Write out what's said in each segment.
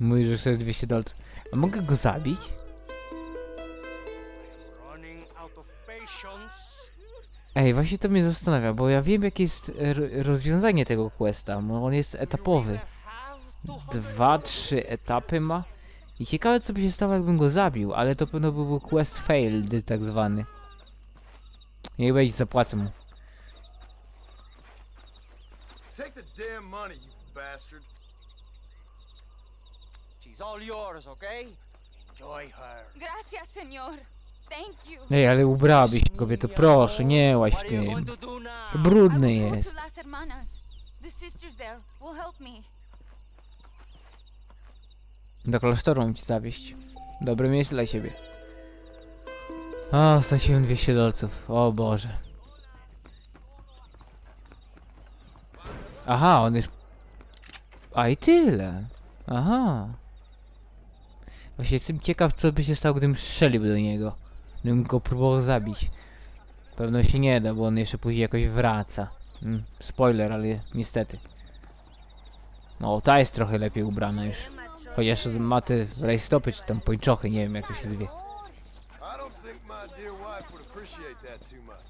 Mówi, że chce 200 dolców. A mogę go zabić? Ej, właśnie to mnie zastanawia, bo ja wiem jakie jest rozwiązanie tego questa, bo on jest etapowy. Dwa, trzy etapy ma. I ciekawe co by się stało jakbym go zabił, ale to pewno byłby quest failed tak zwany. Niech będzie, zapłacę mu. Take the damn money, you bastard. She's all yours, okay? Enjoy her. Gracias, señor. Thank you. Ej, ale ubrałabyś kobietę, proszę, nie łaź What are you tym. going to do now? To I brudny will go jest. to Las Hermanas. The sisters there will help me. Do klasztoru mam ci zawieść. Dobre miejsce dla siebie. O, straciłem 200 dolców. O Boże. Aha, on jest... A i tyle. Aha. Właśnie jestem ciekaw, co by się stało, gdybym strzelił do niego. Gdybym go próbował zabić. Pewno się nie da, bo on jeszcze później jakoś wraca. Mm, spoiler, ale niestety. No, ta jest trochę lepiej ubrana już. Chociaż ma te rajstopy czy tam pończochy, nie wiem jak to się zwie. I don't think my dear wife would appreciate that too much.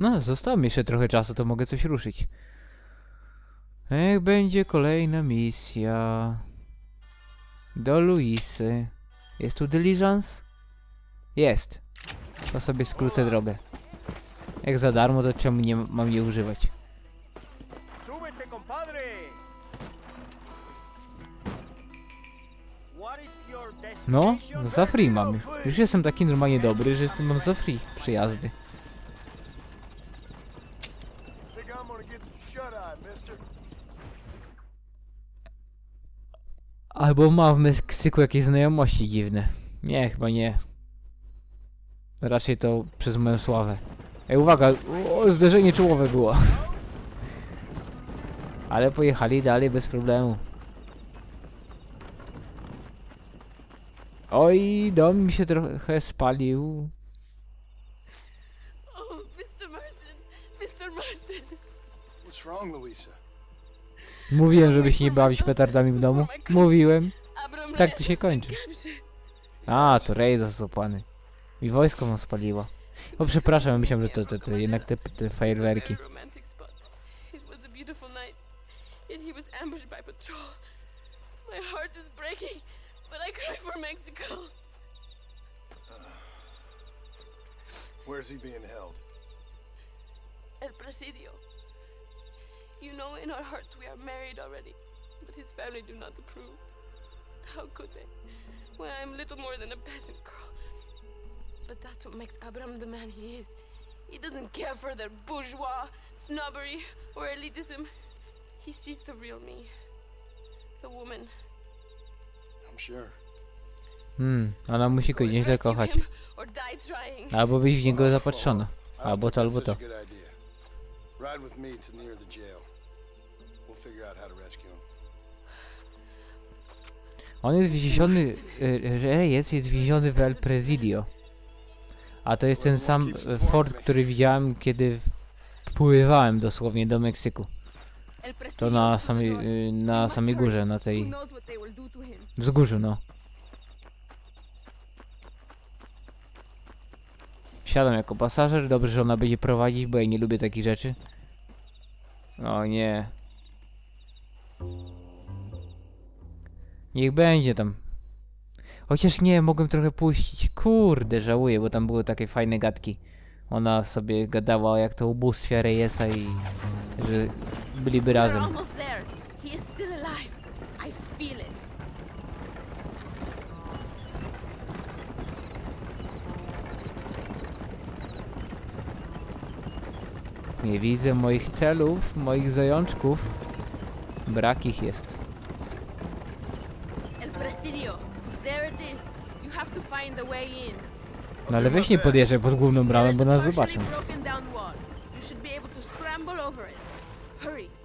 No, zostało mi jeszcze trochę czasu, to mogę coś ruszyć. Jak będzie kolejna misja. Do Luisy. Jest tu diligence? Jest. To sobie skrócę drogę. Jak za darmo, to czemu nie mam je używać? No, za free mam. Już jestem taki normalnie dobry, że jestem mam za free przyjazdy. Think I'm gonna get some shut-eye, mister. Albo ma w Meksyku jakieś znajomości dziwne. Nie, chyba nie. Raczej to przez moją sławę. Ej, uwaga! O, zderzenie czołowe było. Ale pojechali dalej bez problemu. Oj, dom mi się trochę spalił. Oh, Mr. Marston, Mr. Marston. What's wrong, Louisa? Mówiłem, żeby się nie bawić petardami w domu. Mówiłem. Tak to się kończy. A, to Rej zasopany. I wojsko mu spaliło. O, przepraszam, myślałem, że to, to, to jednak te, te fajerwerki. Where's he being held? El Presidio. You know, in our hearts we are married already, but his family do not approve. How could they? When I am little more than a peasant girl. But that's what makes Abram the man he is. He doesn't care for their bourgeois, snobbery, or elitism. He sees the real me. The woman. I'm sure. Hmm, ona musi go Go and nieźle kochać. him or die trying. Albo być w niego zapatrzona. I don't Albo think to, albo to. a good idea. Ride with me to near the jail. On jest więziony, Reyes jest więziony w El Presidio. A to jest ten sam y, fort, który widziałem, kiedy wpływałem dosłownie do Meksyku. To na samej, We na samej górze, na tej wzgórzu, no. Wsiadam jako pasażer, dobrze, że ona będzie prowadzić, bo ja nie lubię takich rzeczy. O nie. Niech będzie tam. Chociaż nie, mogłem trochę puścić. Kurde, żałuję, bo tam były takie fajne gadki. Ona sobie gadała jak to ubóstwia Reyesa i że byliby razem. Nie widzę moich celów, moich zajączków. Brak ich jest. El Presidio. There it is. You have to find the way in. No ale weź nie podjeżdżaj pod główną bramę, bo nas zobaczą.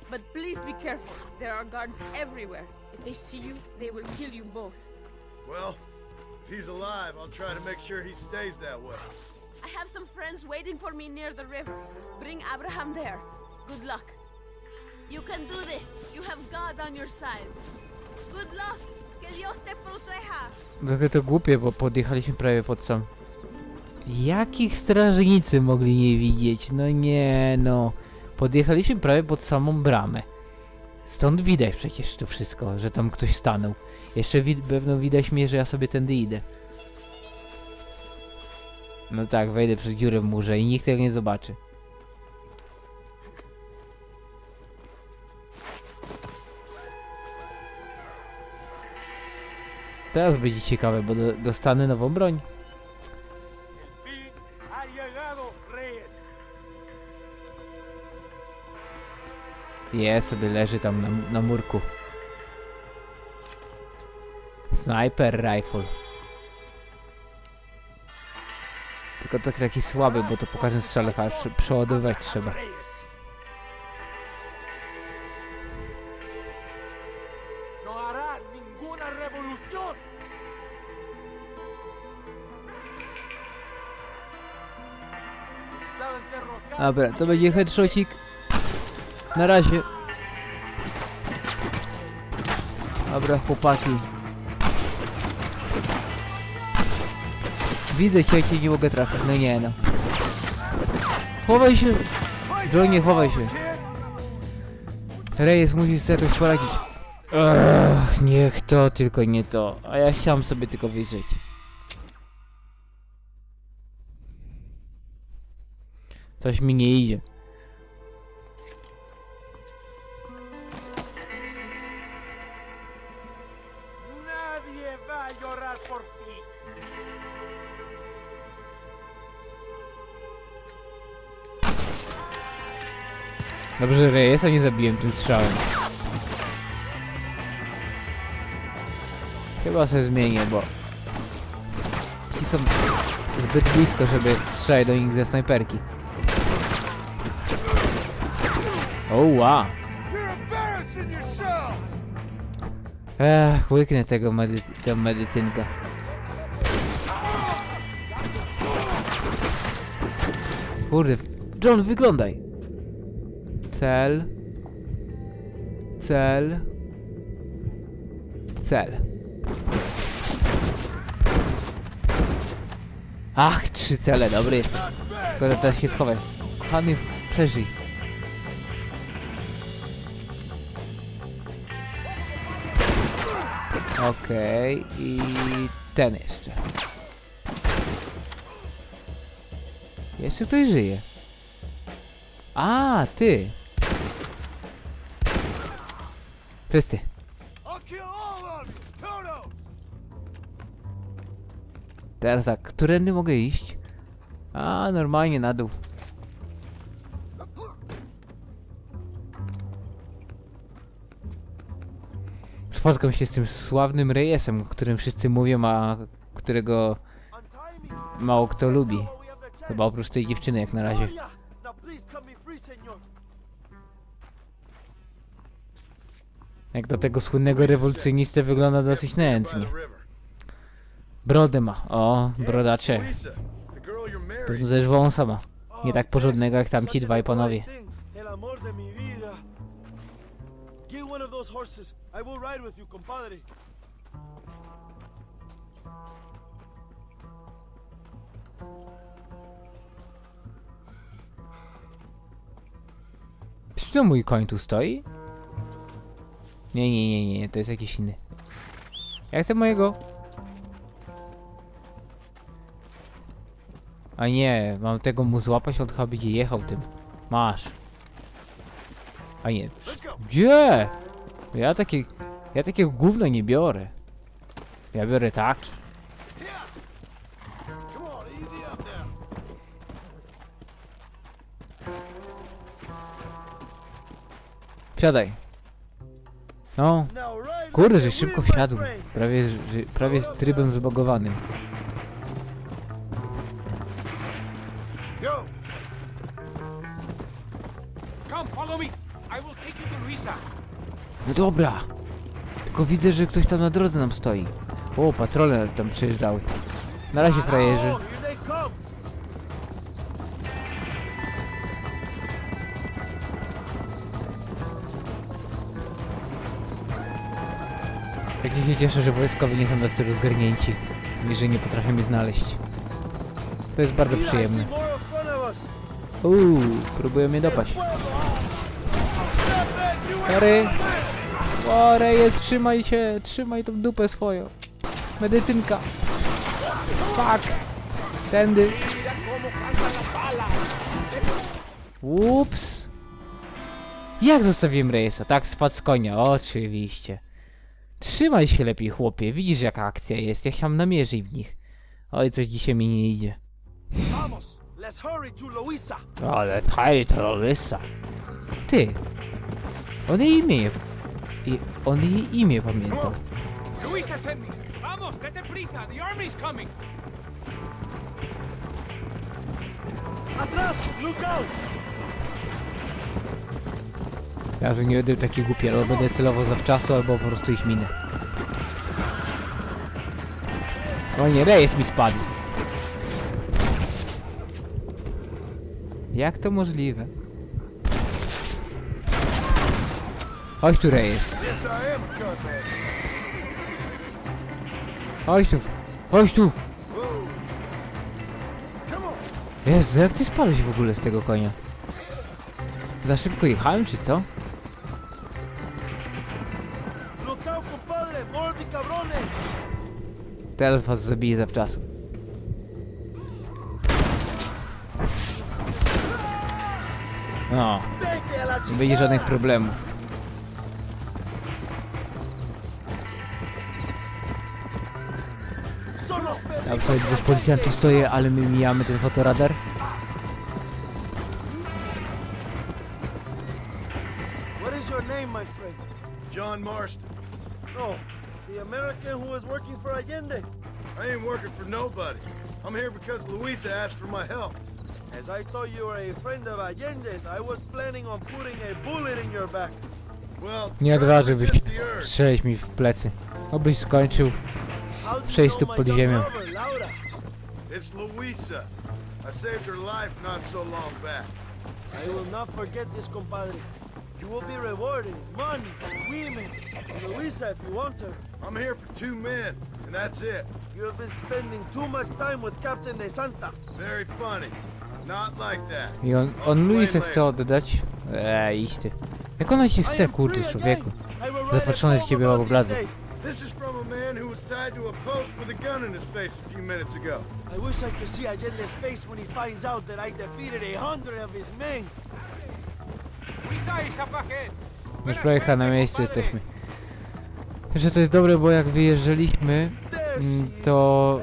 but please be careful. There are guards everywhere. If they see you, they will kill you both. Well, if he's alive, I'll try to make sure he stays that way. I have some friends waiting for me near the river. Bring Abraham there. Good luck. You can do this. You have God on your side. Good luck. Que Dios te proteja. Trochę to głupie, bo podjechaliśmy prawie pod sam. Jakich strażnicy mogli nie widzieć? No nie no. Podjechaliśmy prawie pod samą bramę. Stąd widać przecież to wszystko, że tam ktoś stanął. Jeszcze wi pewno widać mnie, że ja sobie tędy idę. No tak, wejdę przez dziurę w murze i nikt tego nie zobaczy. Teraz będzie ciekawe, bo do, dostanę nową broń. Je, sobie leży tam na, na murku. Sniper rifle. Tylko to taki słaby, bo to po każdym strzale fa- prze- przeładowywać trzeba. Dobra, to będzie headshotik. Na razie. Dobra, chłopaki. Widzę cię, cię nie mogę trafić. No nie no. Chowaj się! Johnie, chowaj się. Reyes, musisz sobie jakoś poradzić. Ech, niech to, tylko nie to. A ja chciałem sobie tylko wyjrzeć. Coś mi nie idzie. A. Dobrze, że Reyesa nie zabiłem tym strzałem. Chyba sobie zmienię, bo... Ci są zbyt blisko, żeby strzelać do nich ze snajperki. O, wow. You're embarrassing yourself! Ech, łyknę tego medyc tę medycynkę. Kurde, John, wyglądaj! Cel. Cel. Cel. Ach, trzy cele, dobry. Tylko teraz się schowaj. Kochany, przeżyj. Okej, i ten jeszcze. Jeszcze ktoś żyje. A, ty. Wszyscy. Teraz tak, którędy mogę iść? A, normalnie na dół. Spotkam się z tym sławnym Reyesem, o którym wszyscy mówią, a którego mało kto lubi. Chyba oprócz tej dziewczyny jak na razie. Jak do tego słynnego rewolucjonistę wygląda dosyć nędznie. Brodę ma. O, brodacze. Pewno też wąsa ma. Nie tak porządnego jak tamci dwaj panowie. Those horses. I will ride with you, compadre. Czy to mój koń tu stoi? Nie, nie, nie, nie, to jest jakiś inny. Ja chcę mojego. A nie, mam tego mu złapać, on chyba będzie jechał tym. Masz. A nie. Gdzie? Ja takie, ja takiego gówno nie biorę. Ja biorę taki. Wsiadaj. No, kurde, że szybko wsiadł. Prawie, że, prawie z trybem zbagowanym. Go! Come, follow me. I will take you to Luisa. No dobra. Tylko widzę, że ktoś tam na drodze nam stoi. O, patrole tam przejeżdżały. Na razie, frajerzy. Tak się cieszę, że wojskowi nie są tacy rozgarnięci i że nie potrafią mnie znaleźć. To jest bardzo przyjemne. Uuu, próbują mnie dopaść. Sorry! O, Reyes, trzymaj się, trzymaj tą dupę swoją. Medycynka. Fuck. Tędy. Ups. Jak zostawiłem Reyesa? Tak, spadł z konia, oczywiście. Trzymaj się lepiej, chłopie. Widzisz jaka akcja jest. Ja chciałem namierzyć w nich. Oj, coś dzisiaj mi nie idzie. Vamos, let's hurry to Luisa. Ale taj terrorysta. Ty. On jej imię. I on jej imię pamiętał. Luisa sent me. Vamos, date prisa. The army's coming. Atrás, look out. Ja nie będę taki głupi, albo będę celował zawczasu, albo po prostu ich minę. O nie, rejestr mi spadł. Jak to możliwe? Chodź tu rejestr. Chodź tu. Chodź tu. Jezu, jak ty spadłeś w ogóle z tego konia? Za szybko jechałem, czy co? Teraz was zabiję zawczasu. No, nie będzie żadnych problemów. Tam sobie dwóch policjantów stoję, ale my mijamy ten fotoradar. What is your name, my friend? John Marston. No, the American who is working for Allende. I ain't working for nobody. I'm here because Louisa asked for my help. As I thought you were a friend of Allende's, I was planning on putting a bullet in your back. Well, Nie odważyłbyś strzelić mi w plecy. Obyś skończył. How do you Sześć know stóp my pod ziemią. It's Louisa. I saved her life not so long back. I will not forget this, compadre. You will be rewarded. Money, women, and Luisa if you want her. I'm here for two men, and that's it. You have been spending too much time with Captain De Santa. Very funny. Not like that. I on, on Luisę chce oddać. Eee, iść ty. Jak ona się chce, kurde, człowieku. Zapatrzony z poem ciebie day. This is from a man who was tied to a post with a gun in his face a few minutes ago. I wish I could see Allende's face when he finds out that I defeated a hundred of his men. Już prawie na miejscu jesteśmy. Że to jest dobre, bo jak wyjeżdżaliśmy, Mm, to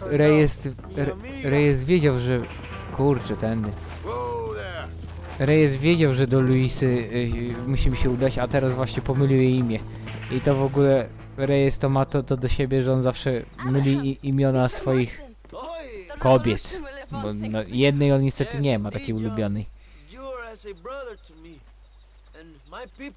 rejestr, rejestr wiedział, że... Kurczę, tędy. Reyes wiedział, że do Luisy y, musimy się udać, a teraz właśnie pomylił jej imię. I to w ogóle Reyes to ma to, to do siebie, że on zawsze myli i, imiona swoich Oj, kobiet. Bo no, jednej on niestety nie ma takiej ulubionej. You are as a brother to me. And my people